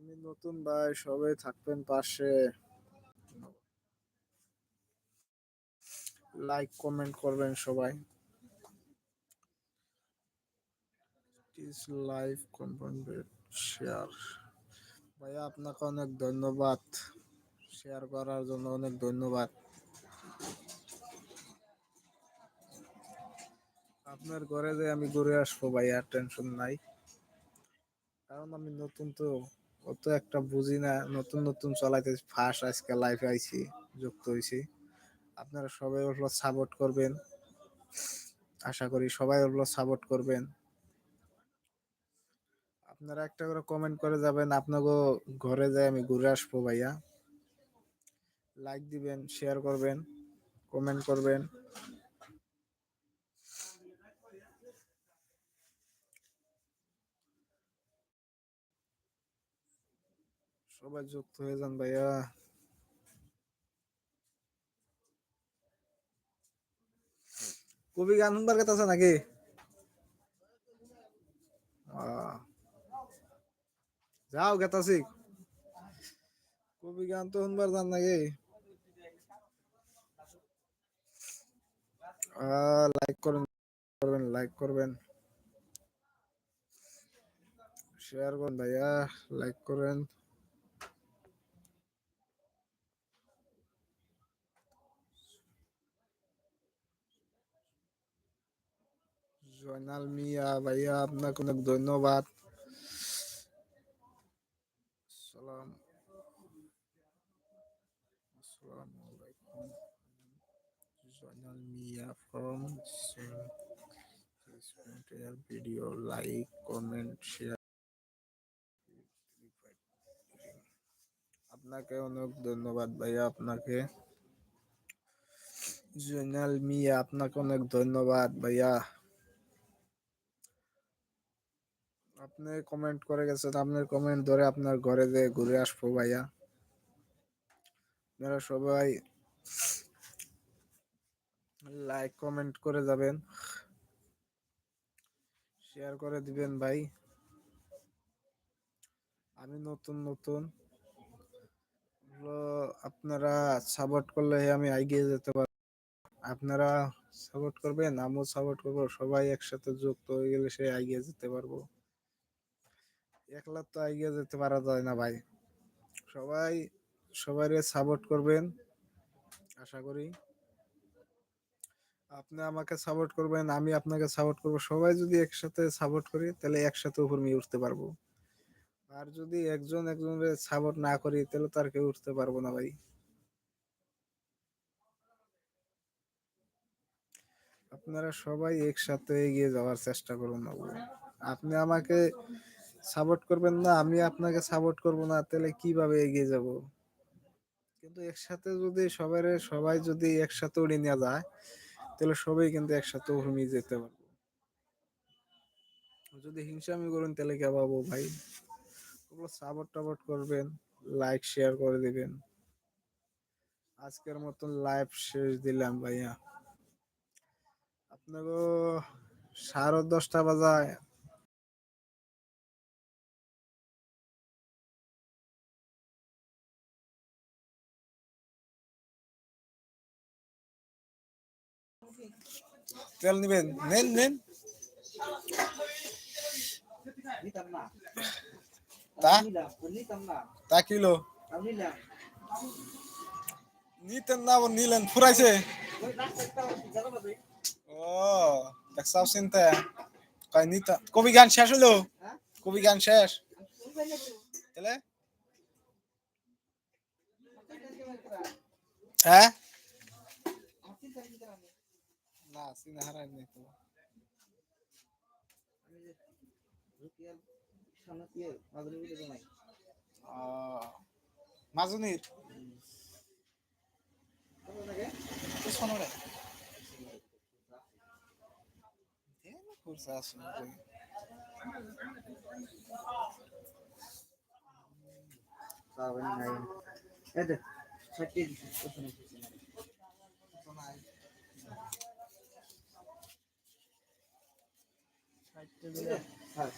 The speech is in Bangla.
আমি নতুন ভাই, সবাই থাকবেন পাশে। লাইক কমেন্ট করবেন সবাই। লাইভ কমেন্ট শেয়ার ভাইয়া, আপনাকে অনেক ধন্যবাদ। শেয়ার করার জন্য অনেক ধন্যবাদ। আপনার ঘরে যে আমি ঘুরে আসব ভাইয়া টেনশন নাই। কারণ আমি নতুন তো। অত একটা বুঝি না, নতুন নতুন চলাইতে ফার্স্ট আজকে লাইফে আইছি, যুক্ত হয়েছি আপনারা সবাই ওগুলো সাপোর্ট করবেন। আশা করি সবাই ওগুলো সাপোর্ট করবেন। আপনারা একটা করে কমেন্ট করে যাবেন, আপনাকে ঘরে যাই আমি ঘুরে আসব ভাইয়া। লাইক দিবেন শেয়ার করবেন কমেন্ট করবেন। সবাই যুক্ত হয়ে যান ভাইয়া। কবি গান শুনবার কথা আছে নাকি। যাও গেতাছি কবি গান তো শুনবার যান নাকি? লাইক করবেন করবেন লাইক করবেন। শেয়ার করুন ভাইয়া লাইক করেন। জয়নাল মিয়া ভাইয়া আপনাকে অনেক ধন্যবাদ সালাম আসসালামু আলাইকুম Joynal Mia from video like comment share আপনাকে অনেক ধন্যবাদ ভাইয়া আপনাকে জয়নাল মিয়া আপনাকে অনেক ধন্যবাদ ভাইয়া আপনি কমেন্ট করে গেছেন, আপনার কমেন্ট ধরে আপনার ঘরে যে ঘুরে আসব ভাইয়া। আপনারা সবাই লাইক কমেন্ট করে যাবেন। শেয়ার করে দিবেন ভাই। আমি নতুন নতুন। আপনারা সাপোর্ট করলে আমি এগিয়ে যেতে পারব। আপনারা সাপোর্ট করবেন, আমিও সাপোর্ট করব, সবাই একসাথে যুক্ত হয়ে গেলে সে এগিয়ে যেতে পারব। একলা তো এগিয়ে যেতে পারা যায় না ভাই। সবাই সবাই সাপোর্ট করবেন, আশা করি। আপনি আমাকে সাপোর্ট করবেন, আমি আপনাকে সাপোর্ট করব। সবাই যদি একসাথে সাপোর্ট করি, তাহলে একসাথে উপর নিয়ে উঠতে পারব। আর যদি একজন একজনের সাপোর্ট না করি, তাহলে তো আর কেউ উঠতে পারব না ভাই। আপনারা সবাই একসাথে এগিয়ে যাওয়ার চেষ্টা করুন। আপনি আমাকে সাপোর্ট করবেন না, আমি আপনাকে সাপোর্ট করব না, তাহলে কীভাবে এগিয়ে যাব? কিন্তু একসাথে যদি সবাই সবাই যদি একসাথে উড়ে নিয়ে যায়, তাহলে সবাই কিন্তু একসাথে উড়ে যেতে পারব। যদি হিংসামি করুন, তাহলে কে পাবো ভাই? ওগুলো সাপোর্ট টাপোর্ট করবেন লাইক শেয়ার করে দিবেন। আজকের মতন লাইভ শেষ দিলাম ভাইয়া। আপনাকে সাড়ে দশটা বাজায়। তেল নিবেন। নেন নেন। তা? কিলো? নিতেন না নিলেন। ফুরাইছে? ও দেখছাও চিন্তা কয়, নিতা কবি গান শেষ হলো? কবি গান শেষ? তাহলে? হ্যাঁ আপনি জানেন কি আমি না সিনে হারাই নাই তো। মাজুনির? কত লাগে পিছনে রে দেন করছে আসলে কই। পাবেন নাই এই দে ছাটি ওখানে হ্যাঁ はい。